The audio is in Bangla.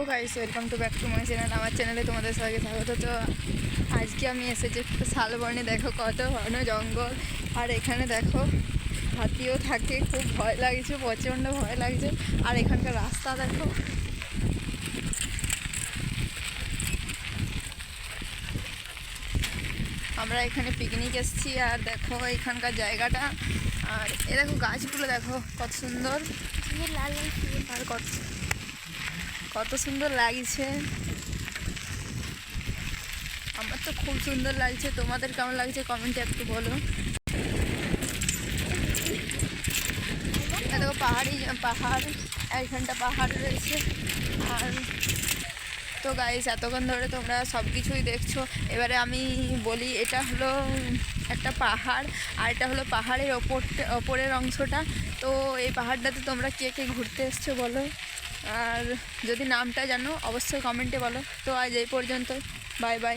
O guys welcome to back to my channel আমার চ্যানেলে তোমাদের সবাইকে স্বাগত। তো আজকে আমি এসেছি একটু শালবনে দেখো কত ঘন জঙ্গল। আর এখানে দেখো হাতিও থাকে খুব ভয় লাগছে প্রচণ্ড ভয় লাগছে। আর এখানকার রাস্তা দেখো। আমরা এখানে পিকনিক এসেছি আর দেখো এখানকার জায়গাটা। আর এ দেখো গাছগুলো দেখো কত সুন্দর। আর কত কত সুন্দর লাগছে। আমার তো খুব সুন্দর লাগছে। তোমাদের কেমন লাগছে কমেন্টে একটু বলো। দেখো পাহাড়ি, পাহাড় এইখানটা পাহাড় রয়েছে। আর তো গাইস এতক্ষণ ধরে তোমরা সব কিছুই দেখছ। এবারে আমি বলি, এটা হলো একটা পাহাড়, আর এটা হলো পাহাড়ের ওপর ওপরের অংশটা। তো এই পাহাড়টাতে তোমরা কে কে ঘুরতে এসছো বলো? আর যদি নামটা জানো অবশ্যই কমেন্টে বলো। তো আজ এই পর্যন্ত বাই বাই।